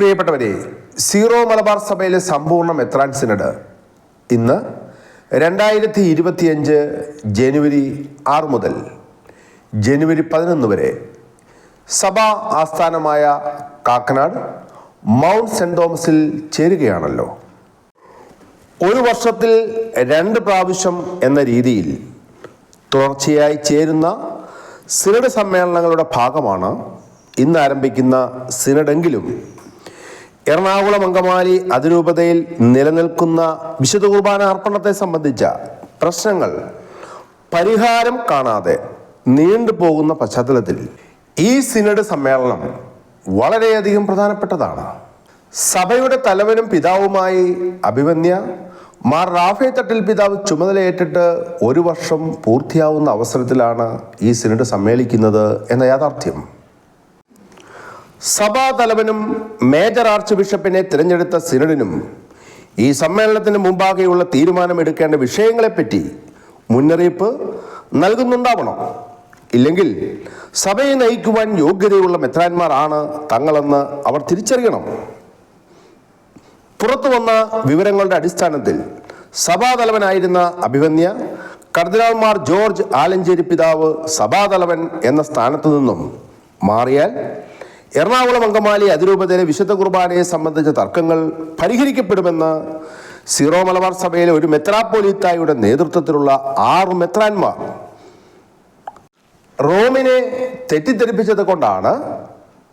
പ്രിയപ്പെട്ടവരെ സീറോ മലബാർ സഭയിലെ സമ്പൂർണ മെത്രാൻ സിനഡ്? ഇന്ന് രണ്ടായിരത്തി ഇരുപത്തിയഞ്ച് ജനുവരി ആറ് മുതൽ ജനുവരി പതിനൊന്ന് വരെ സഭാ ആസ്ഥാനമായ കാക്കനാട് മൗണ്ട് സെന്റ് തോമസിൽ ചേരുകയാണല്ലോ. ഒരു വർഷത്തിൽ രണ്ട് പ്രാവശ്യം എന്ന രീതിയിൽ തുടർച്ചയായി ചേരുന്ന സിനഡ് സമ്മേളനങ്ങളുടെ ഭാഗമാണ് ഇന്ന് ആരംഭിക്കുന്ന സിനഡെങ്കിലും എറണാകുളം അങ്കമാലി അതിരൂപതയിൽ നിലനിൽക്കുന്ന വിശുദ്ധ കുർബാന അർപ്പണത്തെ സംബന്ധിച്ച പ്രശ്നങ്ങൾ പരിഹാരം കാണാതെ നീണ്ടുപോകുന്ന പശ്ചാത്തലത്തിൽ ഈ സിനഡ് സമ്മേളനം വളരെയധികം പ്രധാനപ്പെട്ടതാണ്. സഭയുടെ തലവനും പിതാവുമായി അഭിമന്യ മാർ റാഫേ തട്ടിൽ പിതാവ് ചുമതലയേറ്റിട്ട് ഒരു വർഷം പൂർത്തിയാവുന്ന അവസരത്തിലാണ് ഈ സിനഡ് സമ്മേളിക്കുന്നത് എന്ന യാഥാർത്ഥ്യം. സഭാ തലവനും മേജർ ആർച്ച് ബിഷപ്പിനെ തിരഞ്ഞെടുത്ത സിനഡിനും ഈ സമ്മേളനത്തിന് മുമ്പാകെയുള്ള തീരുമാനമെടുക്കേണ്ട വിഷയങ്ങളെപ്പറ്റി മുന്നറിയിപ്പ് നൽകുന്നുണ്ടാവണം. ഇല്ലെങ്കിൽ സഭയെ നയിക്കുവാൻ യോഗ്യതയുള്ള മെത്രാന്മാരാണ് തങ്ങളെന്ന് അവർ തിരിച്ചറിയണം. പുറത്തു വന്ന വിവരങ്ങളുടെ അടിസ്ഥാനത്തിൽ സഭാതലവനായിരുന്ന അഭിമന്യ കർദിനാൾമാർ ജോർജ് ആലഞ്ചേരി പിതാവ് സഭാതലവൻ എന്ന സ്ഥാനത്തു നിന്നും മാറിയാൽ എറണാകുളം അങ്കമാലി അതിരൂപതയിലെ വിശുദ്ധ കുർബാനയെ സംബന്ധിച്ച തർക്കങ്ങൾ പരിഹരിക്കപ്പെടുമെന്ന് സീറോ മലബാർ സഭയിലെ ഒരു മെത്രാപ്പോലിത്തായുടെ നേതൃത്വത്തിലുള്ള ആറ് മെത്രാന്മാർ റോമിനെ തെറ്റിദ്ധരിപ്പിച്ചത് കൊണ്ടാണ്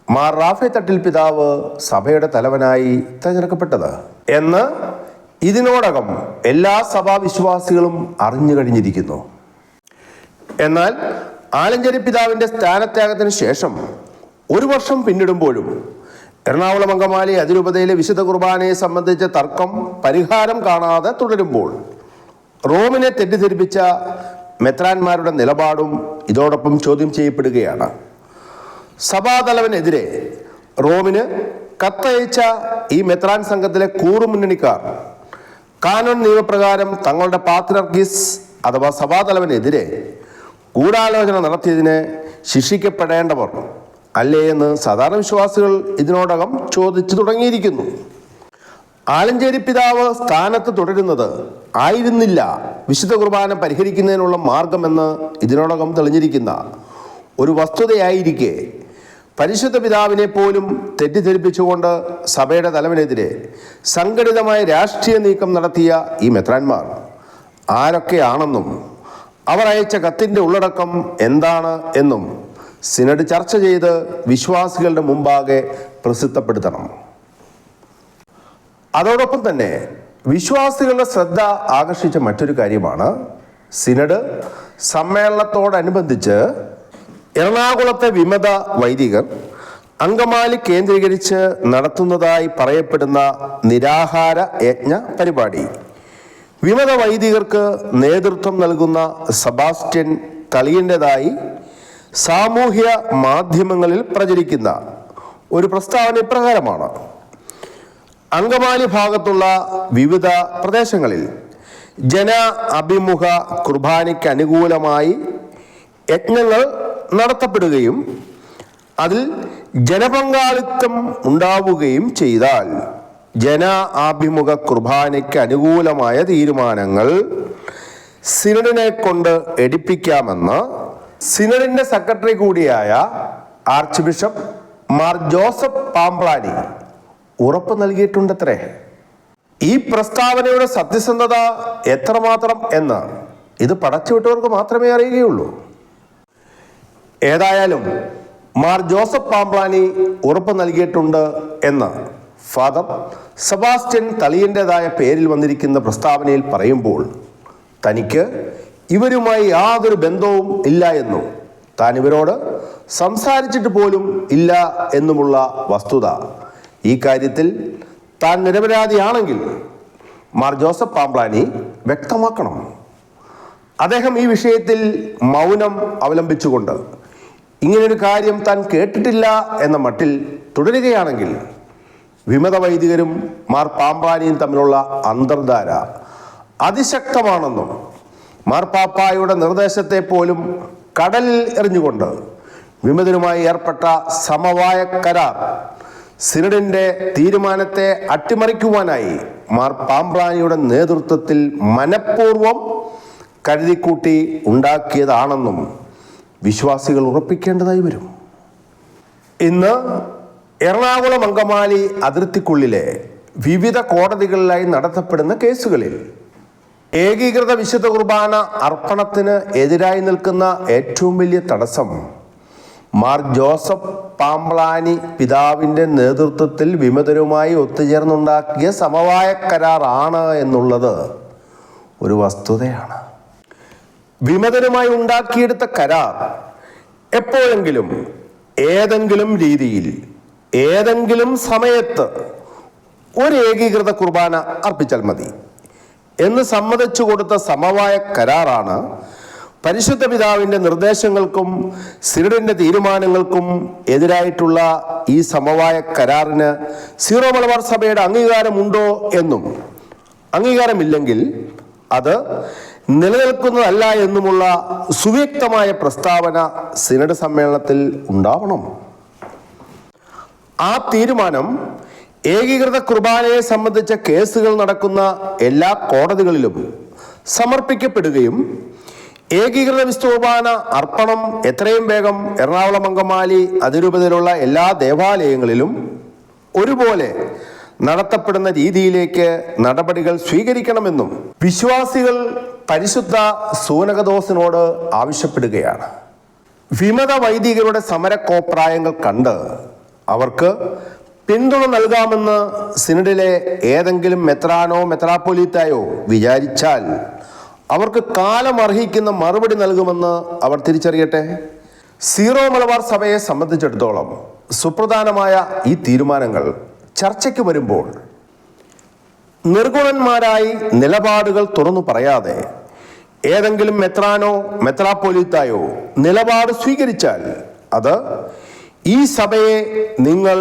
മാർ റാഫെ തട്ടിൽ പിതാവ് സഭയുടെ തലവനായി തെരഞ്ഞെടുക്കപ്പെട്ടത് എന്ന് ഇതിനോടകം എല്ലാ സഭാവിശ്വാസികളും അറിഞ്ഞു കഴിഞ്ഞിരിക്കുന്നു. എന്നാൽ ആലഞ്ചേരി പിതാവിന്റെ സ്ഥാനത്യാഗത്തിന് ശേഷം ഒരു വർഷം പിന്നിടുമ്പോഴും എറണാകുളം അങ്കമാലി അതിരൂപതയിലെ വിശുദ്ധ കുർബാനയെ സംബന്ധിച്ച തർക്കം പരിഹാരം കാണാതെ തുടരുമ്പോൾ റോമിനെ തെറ്റിദ്ധരിപ്പിച്ച മെത്രാന്മാരുടെ നിലപാടും ഇതോടൊപ്പം ചോദ്യം ചെയ്യപ്പെടുകയാണ്. സഭാതലവനെതിരെ റോമിന് കത്തയച്ച ഈ മെത്രാൻ സംഘത്തിലെ കൂറുമുന്നണിക്കാർ കാനോൺ നിയമപ്രകാരം തങ്ങളുടെ പാത്രിയർക്കീസ് അഥവാ സഭാതലവനെതിരെ ഗൂഢാലോചന നടത്തിയതിന് ശിക്ഷിക്കപ്പെടേണ്ടവർ അല്ലേ എന്ന് സാധാരണ വിശ്വാസികൾ ഇതിനോടകം ചോദിച്ചു തുടങ്ങിയിരിക്കുന്നു. ആലഞ്ചേരി പിതാവ് സ്ഥാനത്ത് തുടരുന്നത് ആയിരുന്നില്ല. വിശുദ്ധ കുർബാന പരിഹരിക്കുന്നതിനുള്ള മാർഗമെന്ന് ഇതിനോടകം തെളിഞ്ഞിരിക്കുന്ന ഒരു വസ്തുതയായിരിക്കെ. പരിശുദ്ധ പിതാവിനെ പോലും തെറ്റിദ്ധരിപ്പിച്ചുകൊണ്ട് സഭയുടെ തലവനെതിരെ സംഘടിതമായ രാഷ്ട്രീയ നീക്കം നടത്തിയ ഈ മെത്രാന്മാർ. ആരൊക്കെയാണെന്നും അവർ അയച്ച കത്തിന്റെ ഉള്ളടക്കം എന്താണ് എന്നും സിനഡ് ചർച്ച ചെയ്ത് വിശ്വാസികളുടെ മുമ്പാകെ പ്രസിദ്ധപ്പെടുത്തണം. അതോടൊപ്പം തന്നെ വിശ്വാസികളുടെ ശ്രദ്ധ ആകർഷിച്ച മറ്റൊരു കാര്യമാണ് സിനഡ് സമ്മേളനത്തോടനുബന്ധിച്ച് എറണാകുളത്തെ വിമത വൈദികർ അങ്കമാലി കേന്ദ്രീകരിച്ച് നടത്തുന്നതായി പറയപ്പെടുന്ന നിരാഹാര യജ്ഞ പരിപാടി. വിമത വൈദികർക്ക് നേതൃത്വം നൽകുന്ന സബാസ്റ്റ്യൻ തളിയന്റെതായി സാമൂഹ്യ മാധ്യമങ്ങളിൽ പ്രചരിക്കുന്ന ഒരു പ്രസ്താവന ഇപ്രകാരമാണ്. അങ്കമാലി ഭാഗത്തുള്ള വിവിധ പ്രദേശങ്ങളിൽ ജന അഭിമുഖ കുർബാനയ്ക്ക് അനുകൂലമായി യജ്ഞങ്ങൾ നടത്തപ്പെടുകയും അതിൽ ജനപങ്കാളിത്തം ഉണ്ടാവുകയും ചെയ്താൽ ജന ആഭിമുഖ കുർബാനയ്ക്ക് അനുകൂലമായ തീരുമാനങ്ങൾ സിനഡിനെ കൊണ്ട് എടുപ്പിക്കാമെന്ന് സിനഡിന്റെ സെക്രട്ടറി കൂടിയായ arch bishop Mar Joseph Pamplany ഉറപ്പ് നൽകിയിട്ടുണ്ടത്രേ. ഈ പ്രസ്താവനയുടെ സത്യസന്ധത എത്രമാത്രം എന്ന് ഇത് പടച്ചുവിട്ടവർക്ക് മാത്രമേ അറിയുകയുള്ളൂ. ഏതായാലും മാർ ജോസഫ് പാമ്പ്ലാനി ഉറപ്പ് നൽകിയിട്ടുണ്ട് എന്ന് ഫാദർ സെബാസ്റ്റ്യൻ തളിയന്റെതായ പേരിൽ വന്നിരിക്കുന്ന പ്രസ്താവനയിൽ പറയുമ്പോൾ തനിക്ക് ഇവരുമായി യാതൊരു ബന്ധവും ഇല്ല എന്നും താൻ ഇവരോട് സംസാരിച്ചിട്ട് പോലും ഇല്ല എന്നുമുള്ള വസ്തുത. ഈ കാര്യത്തിൽ താൻ നിരപരാധിയാണെങ്കിൽ മാർ ജോസഫ് പാമ്പ്ലാനി വ്യക്തമാക്കണം. അദ്ദേഹം ഈ വിഷയത്തിൽ മൗനം അവലംബിച്ചുകൊണ്ട് ഇങ്ങനൊരു കാര്യം താൻ കേട്ടിട്ടില്ല എന്ന മട്ടിൽ തുടരുകയാണെങ്കിൽ വിമത വൈദികരും മാർ പാമ്പാനിയും തമ്മിലുള്ള അന്തർധാര അതിശക്തമാണെന്നും മാർപ്പാപ്പായുടെ നിർദ്ദേശത്തെ പോലും കടലിൽ എറിഞ്ഞുകൊണ്ട് വിമതരുമായി ഏർപ്പെട്ട സമവായ കരാർ സിനഡിന്റെ തീരുമാനത്തെ അട്ടിമറിക്കുവാനായി മാർ പാമ്പ്രാനിയുടെ നേതൃത്വത്തിൽ മനഃപൂർവം കരുതിക്കൂട്ടി ഉണ്ടാക്കിയതാണെന്നും വിശ്വാസികൾ ഉറപ്പിക്കേണ്ടതായി വരും. ഇന്ന് എറണാകുളം അങ്കമാലി അതിർത്തിക്കുള്ളിലെ വിവിധ കോടതികളിലായി നടത്തപ്പെടുന്ന കേസുകളിൽ ഏകീകൃത വിശുദ്ധ കുർബാന അർപ്പണത്തിന് എതിരായി നിൽക്കുന്ന ഏറ്റവും വലിയ തടസ്സം. മാർ ജോസഫ് പാംപ്ലാനി പിതാവിന്റെ നേതൃത്വത്തിൽ വിമതരുമായി ഒത്തുചേർന്നുണ്ടാക്കിയ സമവായ കരാറാണ് എന്നുള്ളത് ഒരു വസ്തുതയാണ്. വിമതരുമായി ഉണ്ടാക്കിയെടുത്ത കരാർ എപ്പോഴെങ്കിലും ഏതെങ്കിലും രീതിയിൽ ഏതെങ്കിലും സമയത്ത് ഒരു ഏകീകൃത കുർബാന അർപ്പിച്ചാൽ മതി. എന്ന് സമ്മതിച്ചു കൊടുത്ത സമവായ കരാറാണ് പരിശുദ്ധ പിതാവിന്റെ നിർദ്ദേശങ്ങൾക്കും സിനഡിന്റെ തീരുമാനങ്ങൾക്കും എതിരായിട്ടുള്ള ഈ സമവായ കരാറിന് സീറോ മലബാർ സഭയുടെ അംഗീകാരമുണ്ടോ എന്നും അംഗീകാരമില്ലെങ്കിൽ അത് നിലനിൽക്കുന്നതല്ല എന്നുമുള്ള സുവ്യക്തമായ പ്രസ്താവന സിനഡ് സമ്മേളനത്തിൽ ഉണ്ടാവണം. ആ തീരുമാനം ഏകീകൃത കുർബാനയെ സംബന്ധിച്ച കേസുകൾ നടക്കുന്ന എല്ലാ കോടതികളിലും സമർപ്പിക്കപ്പെടുകയും ഏകീകൃത വിസ്തുപാന അർപ്പണം എത്രയും വേഗം എറണാകുളം അങ്കമാലി അതിരൂപതയിലുള്ള എല്ലാ ദേവാലയങ്ങളിലും ഒരുപോലെ നടത്തപ്പെടുന്ന രീതിയിലേക്ക് നടപടികൾ സ്വീകരിക്കണമെന്നും വിശ്വാസികൾ പരിശുദ്ധ സൂനകദോസിനോട് ആവശ്യപ്പെടുകയാണ്. വിമത വൈദികരുടെ സമരക്കോപ്രായങ്ങൾ കണ്ട് അവർക്ക് പിന്തുണ നൽകാമെന്ന് സിനഡിലെ ഏതെങ്കിലും മെത്രാനോ മെത്രാപ്പൊലീത്തായോ വിചാരിച്ചാൽ അവർക്ക് കാലം അർഹിക്കുന്ന മറുപടി നൽകുമെന്ന് അവർ തിരിച്ചറിയട്ടെ? സീറോ മലബാർ സഭയെ സംബന്ധിച്ചിടത്തോളം സുപ്രധാനമായ ഈ തീരുമാനങ്ങൾ ചർച്ചയ്ക്ക് വരുമ്പോൾ നിർഗുണന്മാരായി നിലപാടുകൾ തുറന്നു പറയാതെ ഏതെങ്കിലും മെത്രാനോ മെത്രാപ്പൊലീത്തായോ നിലപാട് സ്വീകരിച്ചാൽ അത് ഈ സഭയെ നിങ്ങൾ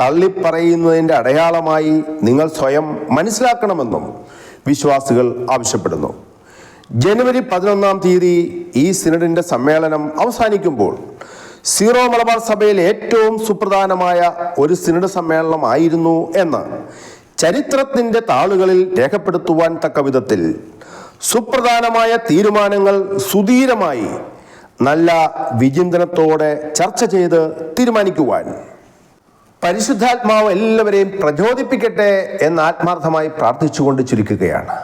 തള്ളിപ്പറയുന്നതിന്റെ അടയാളമായി നിങ്ങൾ സ്വയം മനസ്സിലാക്കണമെന്നും വിശ്വാസികൾ ആവശ്യപ്പെടുന്നു. ജനുവരി പതിനൊന്നാം തീയതി ഈ സിനഡിന്റെ സമ്മേളനം അവസാനിക്കുമ്പോൾ സീറോ മലബാർ സഭയിൽ ഏറ്റവും സുപ്രധാനമായ ഒരു സിനഡ് സമ്മേളനമായിരുന്നു എന്ന് ചരിത്രത്തിന്റെ താളുകളിൽ രേഖപ്പെടുത്തുവാൻ തക്ക വിധത്തിൽ സുപ്രധാനമായ തീരുമാനങ്ങൾ സുധീരമായി നല്ല വിചിന്തനത്തോടെ ചർച്ച ചെയ്ത് തീരുമാനിക്കുവാൻ. പരിശുദ്ധാത്മാവ് എല്ലാവരെയും പ്രചോദിപ്പിക്കട്ടെ എന്ന് ആത്മാർത്ഥമായി പ്രാർത്ഥിച്ചുകൊണ്ട് ചുരുക്കുകയാണ്.